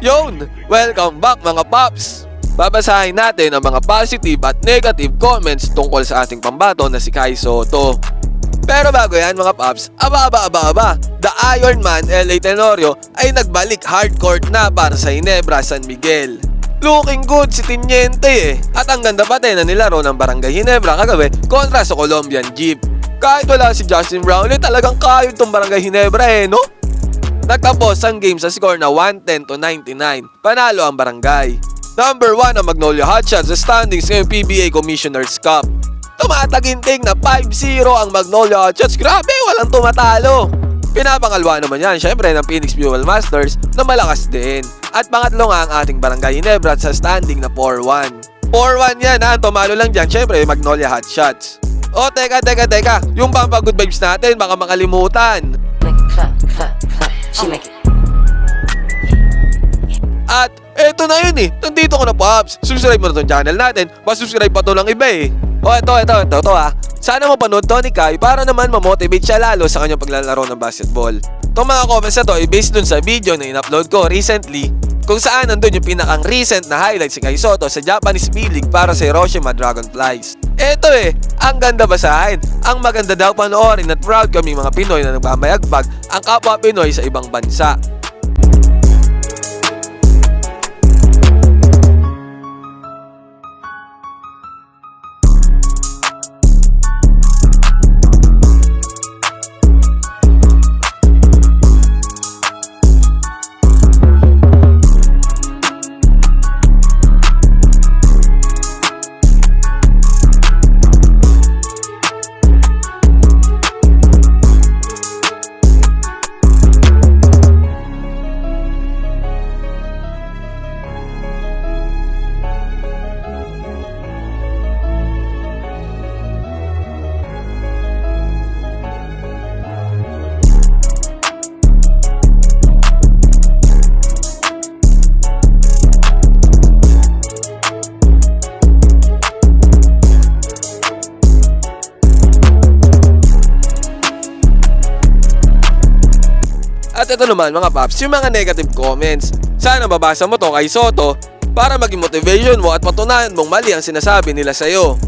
Yon! Welcome back mga paps! Babasahin natin ang mga positive at negative comments tungkol sa ating pambato na si Kai Soto. Pero bago yan mga paps, aba aba aba aba, The Iron Man LA Tenorio ay nagbalik hardcourt na para sa Hinebra San Miguel. Looking good si Tiniente eh. At ang ganda pa din na nilaro ng Barangay Hinebra kagabi kontra sa Colombian Jeep. Kahit wala si Justin Brownlee, talagang kayod tong Barangay Hinebra eh, no? Nagtapos ang game sa score na 110 to 99. Panalo ang barangay. Number 1 ang Magnolia Hotshots sa standings ngayong PBA Commissioner's Cup. Tumataginting na 5-0 ang Magnolia Hotshots. Grabe, walang tumatalo. Pinapangalwa naman yan, syempre, ng Phoenix Fuel Masters na malakas din. At pangatlo nga ang ating Barangay Ginebra sa standing na 4-1. 4-1 yan ha, tumalo lang dyan, syempre, Magnolia Hotshots. O, teka, teka, teka. Yung Pampa Good Vibes natin, baka makalimutan. Make She make it. At eto na yun eh. Nandito ko na Pops. Subscribe mo na tong channel natin. Mas-subscribe pa to ng iba eh. O eto, eto, eto, eto ah. Sana mapanood to ni Kai para naman mamotivate siya lalo sa kanyang paglalaro ng basketball. Itong mga comments na to ay based dun sa video na in-upload ko recently kung saan nandun yung pinakang recent na highlight si Kai Soto sa Japanese B-League para sa Hiroshima Dragonflies. Eto eh, ang ganda basahin. Ang maganda daw panoorin at proud kami mga Pinoy na nagmamayagpag ang kapwa Pinoy sa ibang bansa. At ito naman mga paps, yung mga negative comments. Sana mabasa mo to kay Soto para maging motivation mo at patunayan mong mali ang sinasabi nila sa'yo.